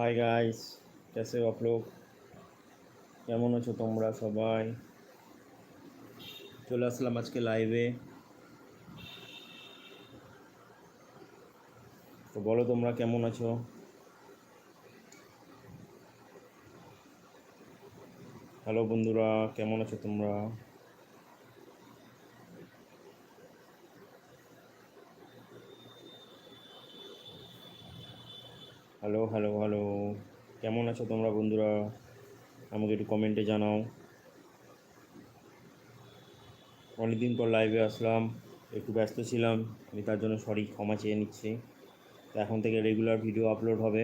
Hi guys कैसे हो आप लोग কেমন আছো তোমরা সবাই চলে আসলাম আজকে লাইভে তো বলো তোমরা কেমন আছো হ্যালো বন্ধুরা কেমন আছো তোমরা Hello hello hello. কেমন আছো তোমরা বন্ধুরা? আমাকে একটু কমেন্টে জানাও। অনেকদিন পর লাইভে আসলাম, একটু ব্যস্ত ছিলাম, আমি তার জন্য সরি ক্ষমা চেয়ে নিচ্ছি। তো এখন থেকে রেগুলার ভিডিও আপলোড হবে।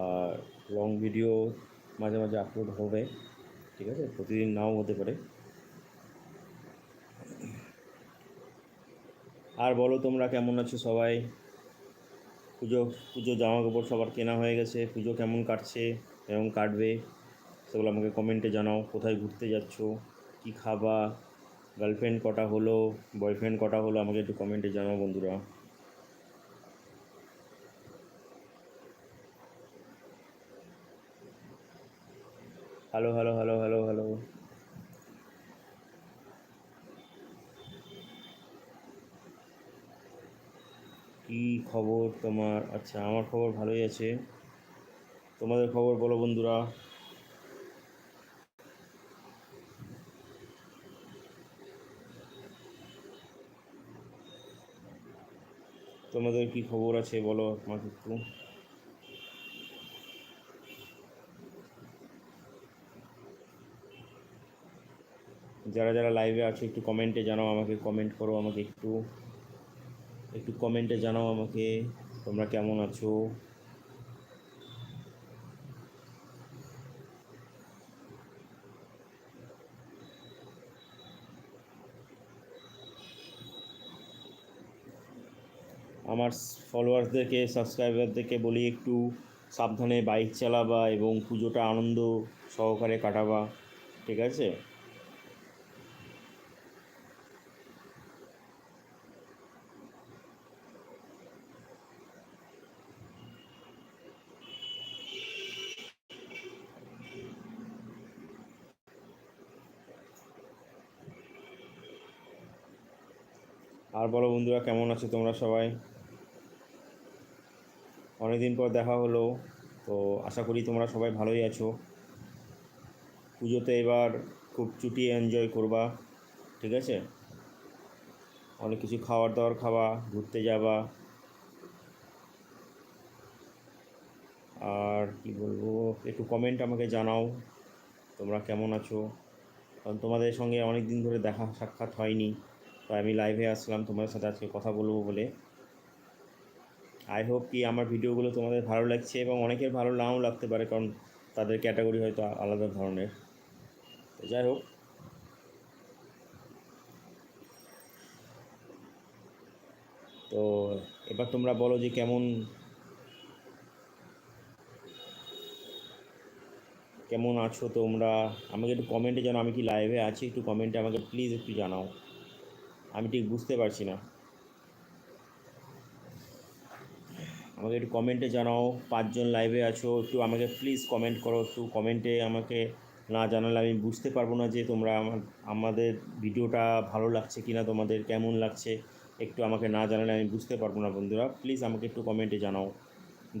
আর লং ভিডিও মাঝে মাঝে আপলোড হবে, ঠিক আছে? প্রতিদিন নাও হতে পারে। আর বলো তোমরা কেমন আছো সবাই? পুজো পুজো জামা কাপড় সবার কেনা হয়ে গেছে। পুজো কেমন কাটছে, কেমন কাটবে, সেগুলো আমাকে কমেন্টে জানাও। কোথায় ঘুরতে যাচ্ছ? কী খাবা? গার্লফ্রেন্ড কটা হলো? বয়ফ্রেন্ড কটা হলো? আমাকে একটু কমেন্টে জানাও বন্ধুরা। Hello hello hello hello hello কি খবর তোমার? আচ্ছা আমার খবর ভালোই আছে। তোমাদের খবর বলো বন্ধুরা। তোমাদের কি খবর আছে বলো আমাকে একটু। যারা যারা লাইভে আছে, একটু কমেন্টে জানাও, আমাকে কমেন্ট করো, আমাকে একটু। একটু কমেন্টে জানাও আমাকে, তোমরা কেমন আছো? আমার ফলোয়ার্সদেরকে সাবস্ক্রাইবারদেরকে বলি একটু সাবধানে বাইক চালাবা এবং পুজোটা আনন্দ সহকারে কাটাবা, ঠিক আছে? আর বলো বন্ধুরা, কেমন আছো তোমরা সবাই? অনেকদিন পর দেখা হলো, তো আশা করি তোমরা সবাই ভালোই আছো। পুজোতে এবার খুব চুটিয়ে এনজয় করবা, ঠিক আছে? অনেক কিছু খাবার দাবার খাওয়া ঘুরতে যাবা। আর কি বলব, একটু কমেন্ট আমাকে জানাও, তোমরা কেমন আছো? কারণ তোমাদের সঙ্গে অনেক দিন ধরে দেখা সাক্ষাৎ হয়নি। তাই আমি লাইভে আসলাম, তোমাদের সাথে আজকে কথা বলব বলে। আই হোপ কি আমার ভিডিওগুলো তোমাদের ভালো লাগছে এবং অনেকের ভালো নাও লাগতে পারে, কারণ তাদের ক্যাটাগরি হয়তো আলাদা ধরনের। তো যাই হোক। তো এবার তোমরা বলো যে কেমন কেমন আছো তোমরা? আমাকে একটু কমেন্টে জানাও, আমি কি লাইভে আছি? একটু কমেন্টে আমাকে প্লিজ একটু জানাও। আমি ঠিক বুঝতে পারছি না। আমাকে একটু কমেন্টে জানাও, পাঁচজন লাইভে আছো, একটু আমাকে প্লিজ কমেন্ট করো, একটু কমেন্টে আমাকে না জানালে আমি বুঝতে পারব না যে তোমরা আমার, আমাদের ভিডিওটা ভালো লাগছে কি না তোমাদের কেমন লাগছে, একটু আমাকে না জানালে আমি বুঝতে পারব না বন্ধুরা। প্লিজ আমাকে একটু কমেন্টে জানাও।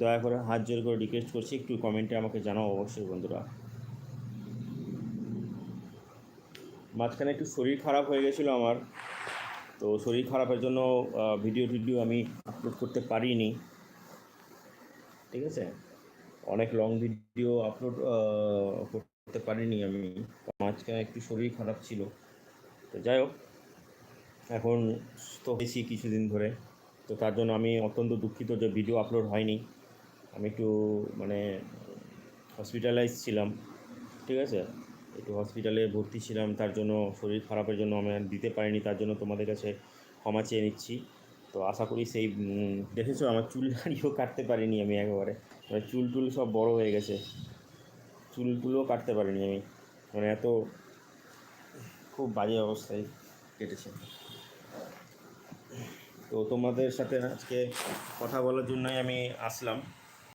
দয়া করে হাত জোর করে রিকোয়েস্ট করছি, একটু কমেন্টে আমাকে জানাও অবশ্যই বন্ধুরা। মাঝখানে একটু শরীর খারাপ হয়ে গেছিল আমার। তো শরীর খারাপের জন্য ভিডিও টিডিও আমি আপলোড করতে পারিনি। ঠিক আছে? অনেক লং ভিডিও আপলোড করতে পারিনি আমি। মাঝখানে একটু শরীর খারাপ ছিল। তো যাই হোক, এখন তো হয়েছি কিছুদিন ধরে। তো তার জন্য আমি অত্যন্ত দুঃখিত যে ভিডিও আপলোড হয়নি। আমি একটু মানে হসপিটালাইজ ছিলাম। ঠিক আছে? একটু হসপিটালে ভর্তি ছিলাম, তার জন্য শরীর খারাপের জন্য আমি দিতে পারিনি, তার জন্য তোমাদের কাছে ক্ষমা চেয়ে নিচ্ছি। তো আশা করি সেই দেখেছ আমার চুল দাড়িও কাটতে পারিনি আমি একেবারে। মানে চুল টুল সব বড় হয়ে গেছে। চুল টুলও কাটতে পারিনি আমি। মানে এত খুব বাজে অবস্থায় কেটেছে। তো তোমাদের সাথে আজকে কথা বলার জন্যই আমি আসলাম।